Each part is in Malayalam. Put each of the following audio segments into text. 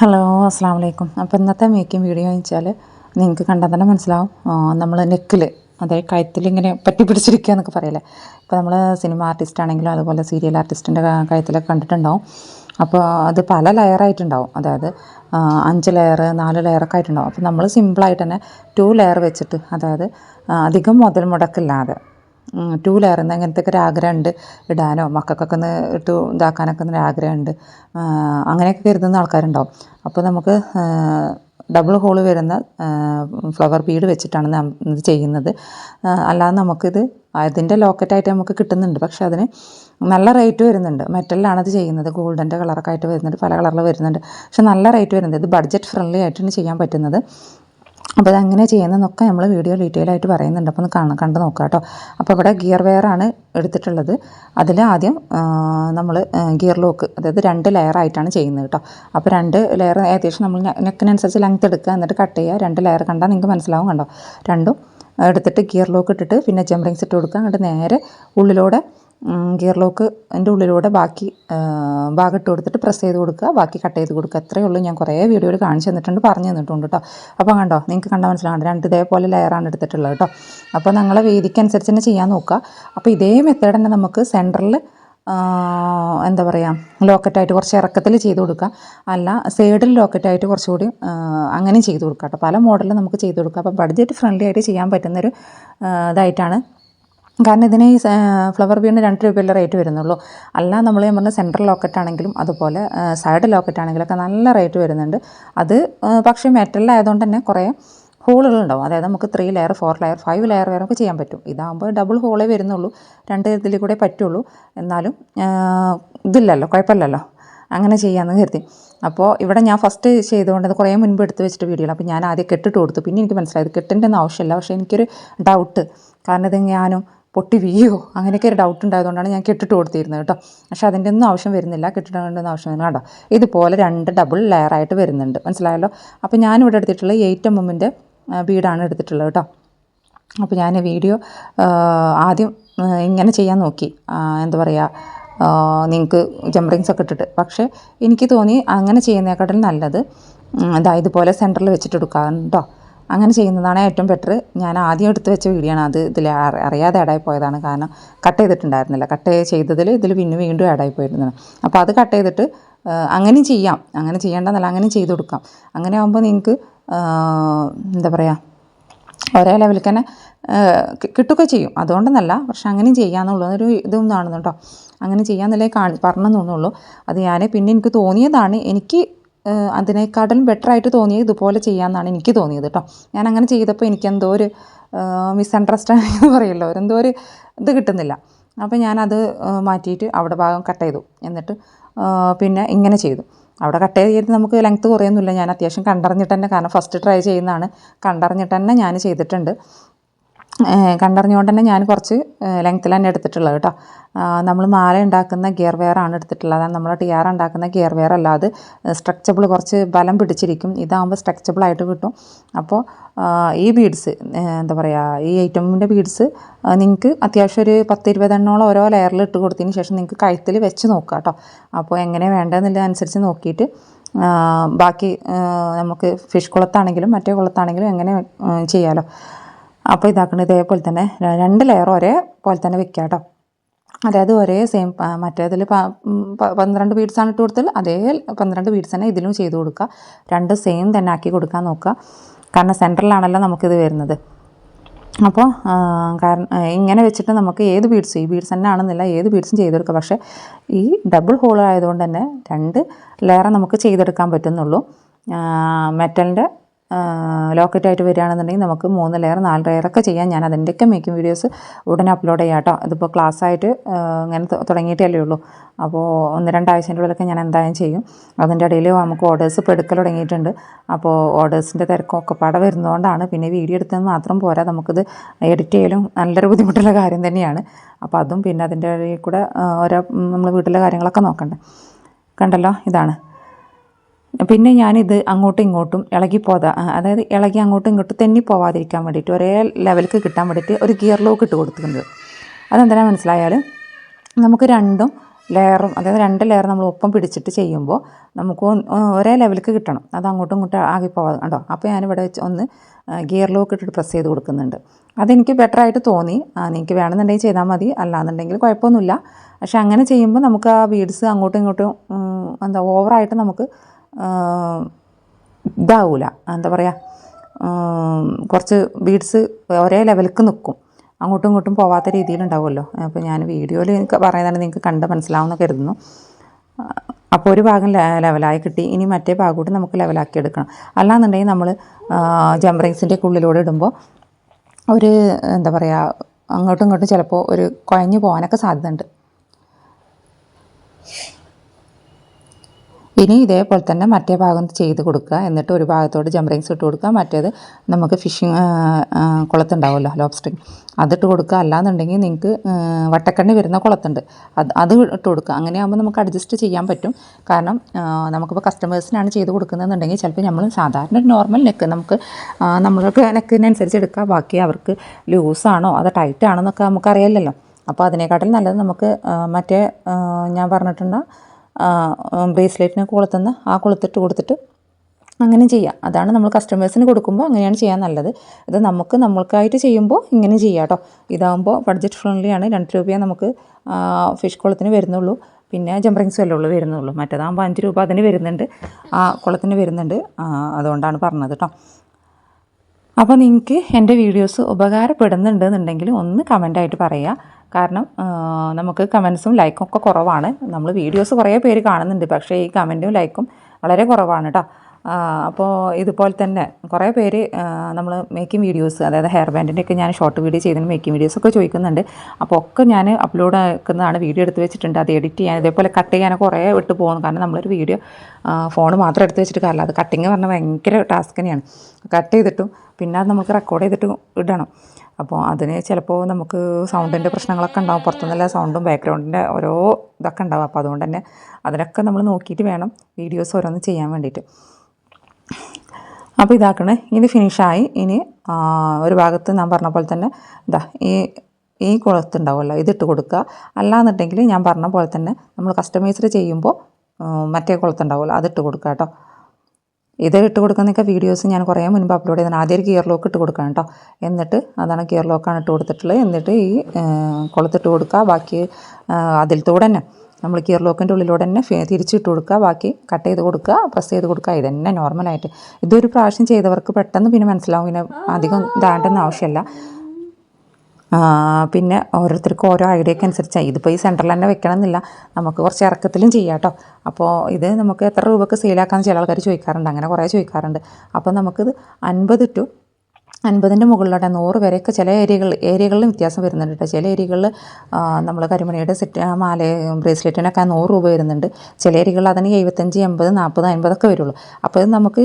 ഹലോ അസ്സാം വലൈക്കും അപ്പോൾ ഇന്നത്തെ മേക്കിംഗ് വീഡിയോ വെച്ചാൽ നിങ്ങൾക്ക് കണ്ടാൽ തന്നെ മനസ്സിലാവും. നമ്മൾ നെക്കിൽ അതായത് കഴുത്തിൽ ഇങ്ങനെ പറ്റി പിടിച്ചിരിക്കുക എന്നൊക്കെ പറയില്ലേ? ഇപ്പോൾ നമ്മൾ സിനിമ ആർട്ടിസ്റ്റ് ആണെങ്കിലും അതുപോലെ സീരിയൽ ആർട്ടിസ്റ്റിന്റെ കഴുത്തിലൊക്കെ കണ്ടിട്ടുണ്ടാവും. അപ്പോൾ അത് പല ലെയറായിട്ടുണ്ടാവും അതായത് അഞ്ച് ലെയർ നാല് ലെയറൊക്കെ ആയിട്ടുണ്ടാവും. അപ്പോൾ നമ്മൾ സിമ്പിളായിട്ട് തന്നെ ടു ലെയർ വെച്ചിട്ട് അതായത് അധികം മുതൽ മുടക്കില്ലാതെ ടു ലെയർ എന്ന് അങ്ങനത്തെ ഒരു ആഗ്രഹമുണ്ട്. ഇടാനോ മക്കൾക്കൊക്കെ ഒന്ന് ഇട്ട് ഇതാക്കാനൊക്കെ ഒരാഗ്രഹമുണ്ട് അങ്ങനെയൊക്കെ കരുതുന്ന ആൾക്കാരുണ്ടാവും. അപ്പോൾ നമുക്ക് ഡബിൾ ഹോൾ വരുന്ന ഫ്ലവർ ബീഡ് വെച്ചിട്ടാണ് നാം ഇത് ചെയ്യുന്നത്. അല്ലാതെ നമുക്കിത് അതിന്റെ ലോക്കറ്റായിട്ട് നമുക്ക് കിട്ടുന്നുണ്ട്. പക്ഷേ അതിന് നല്ല റേറ്റ് വരുന്നുണ്ട്. മെറ്റലിലാണ് അത് ചെയ്യുന്നത്. ഗോൾഡന്റെ കളറൊക്കെ ആയിട്ട് വരുന്നുണ്ട്. പല കളറിൽ വരുന്നുണ്ട്. പക്ഷെ നല്ല റേറ്റ് വരുന്നുണ്ട്. ഇത് ബഡ്ജറ്റ് ഫ്രണ്ട്ലി ആയിട്ടാണ് ചെയ്യാൻ പറ്റുന്നത്. അപ്പോൾ അതെങ്ങനെ ചെയ്യുന്നതെന്നൊക്കെ നമ്മൾ വീഡിയോ ഡീറ്റെയിൽ ആയിട്ട് പറയുന്നുണ്ട്. അപ്പോൾ ഒന്ന് കാണാം കണ്ട് നോക്കാം കേട്ടോ അപ്പോൾ ഇവിടെ ഗിയർ വെയറാണ് എടുത്തിട്ടുള്ളത്. അതിൽ ആദ്യം നമ്മൾ ഗിയർ ലോക്ക് അതായത് രണ്ട് ലെയർ ആയിട്ടാണ് ചെയ്യുന്നത് കേട്ടോ അപ്പോൾ രണ്ട് ലെയർ ഏകദേശം നമ്മൾ നെക്കിനനുസരിച്ച് ലെങ്ത് എടുക്കുക എന്നിട്ട് കട്ട് ചെയ്യുക. രണ്ട് ലെയർ കണ്ടാൽ നിങ്ങൾക്ക് മനസ്സിലാവും കണ്ടോ? രണ്ടും എടുത്തിട്ട് ഗിയർ ലോക്ക് ഇട്ടിട്ട് പിന്നെ ജംറിങ്സ് ഇട്ട് കൊടുക്കുക. എന്നിട്ട് നേരെ ഉള്ളിലൂടെ ഗിയർ ലോക്ക് അതിന്റെ ഉള്ളിലൂടെ ബാക്കി ഭാഗം കൊടുത്തിട്ട് പ്രസ് ചെയ്ത് കൊടുക്കുക. ബാക്കി കട്ട് ചെയ്ത് കൊടുക്കുക. അത്രയേ ഉള്ളൂ. ഞാൻ കുറേ വീഡിയോയിൽ കാണിച്ചു തന്നിട്ടുണ്ട് പറഞ്ഞു തന്നിട്ടുണ്ട് കേട്ടോ അപ്പോൾ കണ്ടോ നിങ്ങൾക്ക് കണ്ടാൽ മനസ്സിലാകണ്ട രണ്ട് ഇതേപോലെ ലെയറാണ് എടുത്തിട്ടുള്ളത് കേട്ടോ അപ്പോൾ നിങ്ങളെ വേദിക്കനുസരിച്ച് തന്നെ ചെയ്യാൻ നോക്കുക. അപ്പോൾ ഇതേ മെത്തേഡ് തന്നെ നമുക്ക് സെന്ററിൽ എന്താ പറയുക ലോക്കറ്റായിട്ട് കുറച്ച് ഇറക്കത്തിൽ ചെയ്ത് കൊടുക്കുക. അല്ല സൈഡിൽ ലോക്കറ്റായിട്ട് കുറച്ചുകൂടി അങ്ങനെയും ചെയ്ത് കൊടുക്കുക കേട്ടോ പല മോഡലിൽ നമുക്ക് ചെയ്ത് കൊടുക്കുക. അപ്പോൾ ബഡ്ജറ്റ് ഫ്രണ്ട്ലി ആയിട്ട് ചെയ്യാൻ പറ്റുന്നൊരു ഇതായിട്ടാണ് കാരണം ഇതിന് ഈ ഫ്ലവർ വ്യൂവിന് രണ്ട് രൂപയല്ലേ റേറ്റ് വരുന്നുള്ളൂ. അല്ല നമ്മൾ ഞാൻ പറഞ്ഞ സെൻട്രൽ ലോക്കറ്റ് ആണെങ്കിലും അതുപോലെ സൈഡ് ലോക്കറ്റ് ആണെങ്കിലൊക്കെ നല്ല റേറ്റ് വരുന്നുണ്ട്. അത് പക്ഷേ മെറ്റലിലായതുകൊണ്ട് തന്നെ കുറേ ഹോളുകളുണ്ടാവും അതായത് നമുക്ക് three layer four layer five layer വരെ ഒക്കെ ചെയ്യാൻ പറ്റും. ഇതാകുമ്പോൾ ഡബിൾ ഹോളേ വരുന്നുള്ളൂ. രണ്ട് ഇതിൽ കൂടെ പറ്റുള്ളൂ. എന്നാലും ഇതില്ലല്ലോ കുഴപ്പമില്ലല്ലോ. അങ്ങനെ ചെയ്യാമെന്ന് കരുതി. അപ്പോൾ ഇവിടെ ഞാൻ ഫസ്റ്റ് ചെയ്തുകൊണ്ട് ഇത് കുറേ മുൻപ് എടുത്ത് വെച്ചിട്ട് വീഡിയോ അപ്പോൾ ഞാൻ ആദ്യം കെട്ടിട്ട് കൊടുത്തു. പിന്നെ എനിക്ക് മനസ്സിലായത് കെട്ടിന്റെ ഒന്നും ആവശ്യമില്ല. പക്ഷേ എനിക്കൊരു ഡൗട്ട് കാരണം ഇത് ഞാനും പൊട്ടി വീയോ അങ്ങനെയൊക്കെ ഒരു ഡൗട്ട് ഉണ്ടായതുകൊണ്ടാണ് ഞാൻ കെട്ടിട്ട് കൊടുത്തിരുന്നത് കേട്ടോ. പക്ഷെ അതിന്റെ ഒന്നും ആവശ്യം വരുന്നില്ല. കെട്ടിടേണ്ട ആവശ്യം വരുന്നത് കേട്ടോ. ഇതുപോലെ രണ്ട് ഡബിൾ ലെയർ ആയിട്ട് വരുന്നുണ്ട്. മനസ്സിലായല്ലോ? അപ്പോൾ ഞാനിവിടെ എടുത്തിട്ടുള്ള എയ്റ്റ് എം എമ്മിന്റെ ബീഡാണ് എടുത്തിട്ടുള്ളത് കേട്ടോ. അപ്പോൾ ഞാൻ വീഡിയോ ആദ്യം ഇങ്ങനെ ചെയ്യാൻ നോക്കി. എന്താ പറയുക നിങ്ങൾക്ക് ജംറിങ്സ് ഒക്കെ ഇട്ടിട്ട്. പക്ഷേ എനിക്ക് തോന്നി അങ്ങനെ ചെയ്യുന്നതിനെക്കാട്ടിലും നല്ലത് അതായത് ഇതാ ഇതുപോലെ സെന്ററിൽ വെച്ചിട്ട് എടുക്കാം കേട്ടോ. അങ്ങനെ ചെയ്യുന്നതാണ് ഏറ്റവും ബെറ്റർ ഞാൻ ആദ്യം എടുത്ത് വെച്ച വീഡിയോ ആണ് അത് ഇതിൽ അറി- അറിയാതെ ആഡായി പോയതാണ്. കാരണം കട്ട് ചെയ്തിട്ടുണ്ടായിരുന്നില്ല. കട്ട് ചെയ്തതിൽ ഇതിൽ പിന്നെ വീണ്ടും ആഡായി പോയിരുന്നത് അപ്പോൾ അത് കട്ട് ചെയ്തിട്ട് അങ്ങനെ ചെയ്യാം. അങ്ങനെ ചെയ്യേണ്ടതല്ല അങ്ങനെ ചെയ്ത് കൊടുക്കാം. അങ്ങനെ ആകുമ്പോൾ നിങ്ങൾക്ക് എന്താ പറയുക ഒരേ ലെവലിൽ തന്നെ കിട്ടുക കിട്ടുകയൊക്കെ ചെയ്യും. അതുകൊണ്ടെന്നല്ല പക്ഷെ അങ്ങനെ ചെയ്യാമെന്നുള്ളതൊരു ഇതും കാണുന്നു കേട്ടോ അങ്ങനെ ചെയ്യാമെന്നല്ലേ കാണി പറഞ്ഞു തോന്നുള്ളൂ അത് ഞാൻ പിന്നെ എനിക്ക് തോന്നിയതാണ്. എനിക്ക് അതിനേക്കാട്ടിലും ബെറ്റർ ആയിട്ട് തോന്നിയത് ഇതുപോലെ ചെയ്യാമെന്നാണ് എനിക്ക് തോന്നിയത് കേട്ടോ ഞാൻ അങ്ങനെ ചെയ്തപ്പോൾ എനിക്ക് എന്തോ ഒരു മിസ്അണ്ടർസ്റ്റാൻഡിങ് എന്ന് പറയുമല്ലോ എന്തോ ഒരു ഇത് കിട്ടുന്നില്ല. അപ്പോൾ ഞാനത് മാറ്റിയിട്ട് അവിടെ ഭാഗം കട്ട് ചെയ്തു. എന്നിട്ട് പിന്നെ ഇങ്ങനെ ചെയ്തു. അവിടെ കട്ട് ചെയ്തിട്ട് നമുക്ക് ലെങ്ത്ത് കുറയൊന്നുമില്ല. ഞാൻ അത്യാവശ്യം കണ്ടറിഞ്ഞിട്ട് തന്നെ കാരണം ഫസ്റ്റ് ട്രൈ ചെയ്യുന്നതാണ്. കണ്ടറിഞ്ഞിട്ട് തന്നെ ഞാൻ ചെയ്തിട്ടുണ്ട്. കണ്ടറിഞ്ഞുകൊണ്ട് തന്നെ ഞാൻ കുറച്ച് ലെങ്ത്തിൽ തന്നെ എടുത്തിട്ടുള്ളത് കേട്ടോ. നമ്മൾ മാല ഉണ്ടാക്കുന്ന ഗിയർ വെയർ ആണ് എടുത്തിട്ടുള്ളത്. അതാണ് നമ്മൾ ടിയാർ ഉണ്ടാക്കുന്ന ഗിയർ വെയർ അല്ല. അത് സ്ട്രക്ചബിൾ കുറച്ച് ബലം പിടിച്ചിരിക്കും. ഇതാകുമ്പോൾ സ്ട്രക്ചബിൾ ആയിട്ട് കിട്ടും. അപ്പോൾ ഈ ബീഡ്സ് എന്താ പറയുക ഈ ഐറ്റമിന്റെ ബീഡ്സ് നിങ്ങൾക്ക് അത്യാവശ്യം ഒരു പത്ത് ഇരുപതെണ്ണോളം ഓരോ ലെയറിൽ ഇട്ട് കൊടുത്തതിന് ശേഷം നിങ്ങൾക്ക് കഴുത്തിൽ വെച്ച് നോക്കുക കേട്ടോ. അപ്പോൾ എങ്ങനെ വേണ്ടതെന്നുള്ളതനുസരിച്ച് നോക്കിയിട്ട് ആ, ബാക്കി നമുക്ക് ഫിഷ് കുളത്താണെങ്കിലും മറ്റേ കുളത്താണെങ്കിലും എങ്ങനെ ചെയ്യാമല്ലോ അപ്പോൾ ഇതാക്കണം ഇതേപോലെ തന്നെ രണ്ട് ലെയർ ഒരേ പോലെ തന്നെ വെക്കുക കേട്ടോ അതായത് ഒരേ സെയിം മറ്റേതിൽ പന്ത്രണ്ട് ബീഡ്സാണ് ഇട്ട് കൊടുത്താൽ അതേ പന്ത്രണ്ട് ബീഡ്സ് തന്നെ ഇതിലും ചെയ്ത് കൊടുക്കുക രണ്ട് സെയിം തന്നെ ആക്കി കൊടുക്കാൻ നോക്കുക കാരണം സെന്ററിലാണല്ലോ നമുക്കിത് വരുന്നത്. അപ്പോൾ കാരണം ഇങ്ങനെ വെച്ചിട്ട് നമുക്ക് ഏത് ബീഡ്സ് ഈ ബീഡ്സ് തന്നെ ആണെന്നില്ല ഏത് ബീഡ്സും ചെയ്തെടുക്കുക പക്ഷേ ഈ ഡബിൾ ഹോൾ ആയതുകൊണ്ട് തന്നെ രണ്ട് ലെയർ നമുക്ക് ചെയ്തെടുക്കാൻ പറ്റുന്നുള്ളൂ. മെറ്റലിന്റെ ലോക്കറ്റായിട്ട് വരികയാണെന്നുണ്ടെങ്കിൽ നമുക്ക് മൂന്ന് ലെയർ നാല് ലെയറൊക്കെ ചെയ്യാം. ഞാൻ അതിന്റെയൊക്കെ മേക്കിംഗ് വീഡിയോസ് ഉടനെ അപ്ലോഡ് ചെയ്യാം കേട്ടോ ഇതിപ്പോൾ ക്ലാസ്സായിട്ട് ഇങ്ങനെ തുടങ്ങിയിട്ടല്ലേ ഉള്ളൂ. അപ്പോൾ ഒന്ന് രണ്ടാഴ്ചന്റെ ഉള്ളിലൊക്കെ ഞാൻ എന്തായാലും ചെയ്യും. അതിന്റെ ഇടയിൽ നമുക്ക് ഓർഡേഴ്സ് ഇപ്പോൾ എടുക്കൽ തുടങ്ങിയിട്ടുണ്ട്. അപ്പോൾ ഓർഡേഴ്സിന്റെ തിരക്കൊക്കെ പാടെ വരുന്നതുകൊണ്ടാണ് പിന്നെ വീഡിയോ എടുത്തത് മാത്രം പോരാ. നമുക്കിത് എഡിറ്റ് ചെയ്യലും നല്ലൊരു ബുദ്ധിമുട്ടുള്ള കാര്യം തന്നെയാണ്. അപ്പോൾ അതും പിന്നെ അതിന്റെ ഇടയിൽ കൂടെ ഓരോ നമ്മൾ വീട്ടിലെ കാര്യങ്ങളൊക്കെ നോക്കണ്ടേ. കണ്ടല്ലോ? ഇതാണ്. പിന്നെ ഞാനിത് അങ്ങോട്ടും ഇങ്ങോട്ടും ഇളകി പോതാ അതായത് ഇളകി അങ്ങോട്ടും ഇങ്ങോട്ടും തെന്നി പോവാതിരിക്കാൻ വേണ്ടിയിട്ട് ഒരേ ലെവലിക്ക് കിട്ടാൻ വേണ്ടിയിട്ട് ഒരു ഗിയർ ലോക്ക് ഇട്ട് കൊടുത്തിട്ടുണ്ട്. അതെന്തിനാ മനസ്സിലായാൽ നമുക്ക് രണ്ടും ലെയറും അതായത് രണ്ട് ലെയർ നമ്മൾ ഒപ്പം പിടിച്ചിട്ട് ചെയ്യുമ്പോൾ നമുക്ക് ഒരേ ലെവലിലേക്ക് കിട്ടണം. അത് അങ്ങോട്ടും ഇങ്ങോട്ടും ആകി പോവാതെ കണ്ടോ? അപ്പോൾ ഞാനിവിടെ വെച്ച് ഒന്ന് ഗിയർ ലോക്ക് ഇട്ടിട്ട് പ്രസ് ചെയ്ത് കൊടുക്കുന്നുണ്ട്. അതെനിക്ക് ബെറ്റർ ആയിട്ട് തോന്നി. നിങ്ങൾക്ക് വേണമെന്നുണ്ടെങ്കിൽ ചെയ്താൽ മതി. അല്ലാന്നുണ്ടെങ്കിൽ കുഴപ്പമൊന്നുമില്ല. പക്ഷെ അങ്ങനെ ചെയ്യുമ്പോൾ നമുക്ക് ആ ബീഡ്സ് അങ്ങോട്ടും ഇങ്ങോട്ടും എന്താ ഓവറായിട്ട് നമുക്ക് ആ, ഇതാവൂല. എന്താ പറയുക കുറച്ച് ബീഡ്സ് ഒരേ ലെവലിലേക്ക് നിൽക്കും അങ്ങോട്ടും ഇങ്ങോട്ടും പോവാത്ത രീതിയിലുണ്ടാവുമല്ലോ. അപ്പോൾ ഞാൻ വീഡിയോയിൽ എനിക്ക് പറയുന്നതാണ് നിങ്ങൾക്ക് കണ്ട് മനസ്സിലാവുമെന്ന് കരുതുന്നു. അപ്പോൾ ഒരു ഭാഗം ലെവലായി കിട്ടി. ഇനി മറ്റേ ഭാഗം നമുക്ക് ലെവലാക്കി എടുക്കണം. അല്ലാന്നുണ്ടെങ്കിൽ നമ്മൾ ജംറിങ്സിന്റെ ഉള്ളിലൂടെ ഇടുമ്പോൾ ഒരു എന്താ പറയുക അങ്ങോട്ടും ഇങ്ങോട്ടും ചിലപ്പോൾ ഒരു കുഴഞ്ഞു പോകാനൊക്കെ സാധ്യതയുണ്ട്. ഇനി ഇതേപോലെ തന്നെ മറ്റേ ഭാഗം ചെയ്ത് കൊടുക്കുക. എന്നിട്ട് ഒരു ഭാഗത്തോട് ജംറിങ്സ് ഇട്ട് കൊടുക്കുക. മറ്റേത് നമുക്ക് ഫിഷിങ് കുളത്തുണ്ടാവുമല്ലോ ലോബ്സ്റ്റിങ് അതിട്ട് കൊടുക്കുക. അല്ലാന്നുണ്ടെങ്കിൽ നിങ്ങൾക്ക് വട്ടക്കണ്ണി വരുന്ന കുളത്തുണ്ട്. അത് അത് ഇട്ട് കൊടുക്കുക. അങ്ങനെയാകുമ്പോൾ നമുക്ക് അഡ്ജസ്റ്റ് ചെയ്യാൻ പറ്റും. കാരണം നമുക്കിപ്പോൾ കസ്റ്റമേഴ്സിനാണ് ചെയ്ത് കൊടുക്കുന്നതെന്നുണ്ടെങ്കിൽ ചിലപ്പോൾ നമ്മൾ സാധാരണ നോർമൽ നെക്ക് നമുക്ക് നമ്മൾക്ക് നെക്കിനനുസരിച്ച് എടുക്കുക. ബാക്കി അവർക്ക് ലൂസാണോ അത് ടൈറ്റ് ആണോ എന്നൊക്കെ നമുക്കറിയില്ലല്ലോ. അപ്പോൾ അതിനേക്കാട്ടിൽ നല്ലത് നമുക്ക് മറ്റേ ഞാൻ പറഞ്ഞിട്ടുണ്ട്? ബ്രേസ്ലെറ്റിന് കൊളുത്തുന്ന ആ കൊളുത്തിട്ട് കൊടുത്തിട്ട് അങ്ങനെ ചെയ്യാം. അതാണ് നമ്മൾ കസ്റ്റമേഴ്സിന് കൊടുക്കുമ്പോൾ അങ്ങനെയാണ് ചെയ്യാൻ നല്ലത്. ഇത് നമുക്ക് നമ്മൾക്കായിട്ട് ചെയ്യുമ്പോൾ ഇങ്ങനെ ചെയ്യാം കേട്ടോ ഇതാകുമ്പോൾ ബഡ്ജറ്റ് ഫ്രണ്ട്ലിയാണ് രണ്ട് രൂപയെ നമുക്ക് ഫിഷ് കുളത്തിന് വരുന്നുള്ളൂ. പിന്നെ ജംപറിങ്സ് വല്ലേ ഉള്ളൂ വരുന്നുള്ളൂ. മറ്റേതാകുമ്പോൾ അഞ്ച് രൂപ അതിന് വരുന്നുണ്ട്. ആ കുളത്തിന് വരുന്നുണ്ട്. അതുകൊണ്ടാണ് പറഞ്ഞത് കേട്ടോ അപ്പോൾ നിങ്ങൾക്ക് എന്റെ വീഡിയോസ് ഉപകാരപ്പെടുന്നുണ്ടെന്നുണ്ടെങ്കിൽ ഒന്ന് കമന്റായിട്ട് പറയുക. കാരണം നമുക്ക് കമൻസും ലൈക്കും ഒക്കെ കുറവാണ്. നമ്മൾ വീഡിയോസ് കുറേ പേര് കാണുന്നുണ്ട് പക്ഷേ ഈ കമന്റും ലൈക്കും വളരെ കുറവാണ് കേട്ടോ അപ്പോൾ ഇതുപോലെ തന്നെ കുറേ പേര് നമ്മൾ മേക്കിംഗ് വീഡിയോസ് അതായത് ഹെയർ ബാൻഡിന്റെ ഒക്കെ ഞാൻ ഷോർട്ട് വീഡിയോ ചെയ്തതിന് മേക്കിംഗ് വീഡിയോസ് ഒക്കെ ചോദിക്കുന്നുണ്ട്. അപ്പോൾ ഒക്കെ ഞാൻ അപ്ലോഡ് ആക്കുന്നതാണ് വീഡിയോ എടുത്ത് വെച്ചിട്ടുണ്ട്. അത് എഡിറ്റ് ചെയ്യാൻ ഇതേപോലെ കട്ട് ചെയ്യാൻ കുറേ വിട്ട് പോകുന്നു. കാരണം നമ്മളൊരു വീഡിയോ ഫോൺ മാത്രം എടുത്ത് വെച്ചിട്ട് കാര്യമില്ല. അത് കട്ടിങ് പറഞ്ഞാൽ ഭയങ്കര ടാസ്ക് തന്നെയാണ്. കട്ട് ചെയ്തിട്ടും പിന്നെ അത് നമുക്ക് റെക്കോർഡ് ചെയ്തിട്ട് ഇടണം. അപ്പോൾ അതിന് ചിലപ്പോൾ നമുക്ക് സൗണ്ടിന്റെ പ്രശ്നങ്ങളൊക്കെ ഉണ്ടാവും. പുറത്തുനിന്നുള്ള സൗണ്ടും ബാക്ക്ഗ്രൗണ്ടിന്റെ ഓരോ ഇതൊക്കെ ഉണ്ടാവും. അപ്പോൾ അതുകൊണ്ട് തന്നെ അതിനൊക്കെ നമ്മൾ നോക്കിയിട്ട് വേണം വീഡിയോസ് ഓരോന്ന് ചെയ്യാൻ വേണ്ടിയിട്ട്. അപ്പോൾ ഇതാക്കണേ. ഇത് ഫിനിഷായി ഇനി ഒരു ഭാഗത്ത് ഞാൻ പറഞ്ഞ പോലെ തന്നെ ഇതാ ഈ ഈ കുളത്തുണ്ടാവുമല്ലോ ഇതിട്ട് കൊടുക്കുക. അല്ലാന്നുണ്ടെങ്കിൽ ഞാൻ പറഞ്ഞ പോലെ തന്നെ നമ്മൾ കസ്റ്റമൈസ്ഡ് ചെയ്യുമ്പോൾ മറ്റേ കുളത്തുണ്ടാവുമല്ലോ അതിട്ട് കൊടുക്കുക കേട്ടോ. ഇത് ഇട്ട് കൊടുക്കുന്നൊക്കെ വീഡിയോസ് ഞാൻ കുറേ മുൻപ് അപ്ലോഡ് ചെയ്തതാണ് ആദ്യം ഒരു ഗിയർ ലോക്ക് ഇട്ട് കൊടുക്കണം കേട്ടോ. എന്നിട്ട് അതാണ് ഗിയർ ലോക്കാണ് ഇട്ട് കൊടുത്തിട്ടുള്ളത്. എന്നിട്ട് ഈ കൊളുത്തിട്ട് കൊടുക്കുക. ബാക്കി അതിലത്തൂടെ തന്നെ നമ്മൾ ഗിയർ ലോക്കിന്റെ ഉള്ളിലൂടെ തന്നെ തിരിച്ചിട്ട് കൊടുക്കുക. ബാക്കി കട്ട് ചെയ്ത് കൊടുക്കുക. പ്രസ് ചെയ്ത് കൊടുക്കുക. ഇതന്നെ നോർമലായിട്ട് ഇതൊരു പ്രാവശ്യം ചെയ്തവർക്ക് പെട്ടെന്ന് പിന്നെ മനസ്സിലാവും. പിന്നെ അധികം ഇതാണ്ടെന്ന് ആവശ്യമില്ല. പിന്നെ ഓരോരുത്തർക്കും ഓരോ ഐഡിയക്ക് അനുസരിച്ചാണ് ഇതിപ്പോൾ ഈ സെന്ററിൽ തന്നെ വെക്കണം എന്നില്ല നമുക്ക് കുറച്ച് ഇറക്കത്തിലും ചെയ്യാം കേട്ടോ അപ്പോൾ ഇത് നമുക്ക് എത്ര രൂപക്ക് സെയിലാക്കാമെന്ന് ചില ആൾക്കാർ ചോദിക്കാറുണ്ട്. അങ്ങനെ കുറേ ചോദിക്കാറുണ്ട്. അപ്പോൾ നമുക്കിത് അൻപത് ടു അൻപതിന്റെ മുകളിലോട്ട് നൂറ് വരെയൊക്കെ ചില ഏരിയകളിൽ ഏരിയകളിലും വ്യത്യാസം വരുന്നുണ്ട് കേട്ടോ. ചില ഏരിയകളിൽ നമ്മൾ കരിമണിയുടെ സെറ്റ് മാല ബ്രേസ്ലെറ്റിനൊക്കെ നൂറ് രൂപ വരുന്നുണ്ട്. ചില ഏരിയകളിൽ അതിന് എഴുപത്തഞ്ച് എൺപത് നാൽപ്പത് അൻപതൊക്കെ വരുള്ളൂ. അപ്പോൾ നമുക്ക്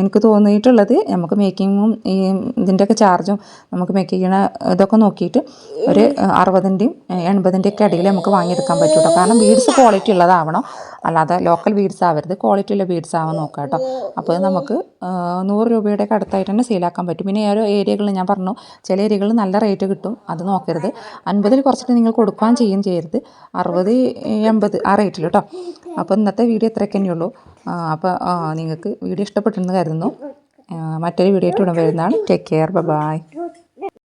എനിക്ക് തോന്നിയിട്ടുള്ളത് നമുക്ക് മേക്കിങ്ങും ഈ ഇതിന്റെയൊക്കെ ചാർജും നമുക്ക് മേക്ക് ചെയ്യണ ഇതൊക്കെ നോക്കിയിട്ട് ഒരു അറുപതിന്റെയും എൺപതിന്റെയൊക്കെ ഇടയിൽ നമുക്ക് വാങ്ങിയെടുക്കാൻ പറ്റുള്ളൂ കാരണം ബീഡ്സ് ക്വാളിറ്റി ഉള്ളതാവണം. അല്ലാതെ ലോക്കൽ ബീഡ്സ് ആവരുത്. ക്വാളിറ്റി ഉള്ള ബീഡ്സ് ആവാൻ നോക്കാം കേട്ടോ. അപ്പോൾ നമുക്ക് നൂറ് രൂപയുടെയൊക്കെ അടുത്തായിട്ട് തന്നെ സെയിലാക്കാൻ പറ്റും. പിന്നെ ഓരോ ഏരിയകളിൽ ഞാൻ പറഞ്ഞു ചില ഏരിയകളിൽ നല്ല റേറ്റ് കിട്ടും. അത് നോക്കരുത്. അൻപതിൽ കുറച്ചിട്ട് നിങ്ങൾ കൊടുക്കുകയും ചെയ്യും ചെയ്യരുത്. അറുപത് എൺപത് ആ റേറ്റിൽ കേട്ടോ. അപ്പോൾ ഇന്നത്തെ വീഡിയോ ഇത്രയൊക്കെ തന്നെയുള്ളൂ അപ്പോൾ നിങ്ങൾക്ക് വീഡിയോ ഇഷ്ടപ്പെട്ടെന്ന് കരുതുന്നു. മറ്റൊരു വീഡിയോ ആയിട്ട് ഉടൻ വരുന്നതാണ്. Take care bye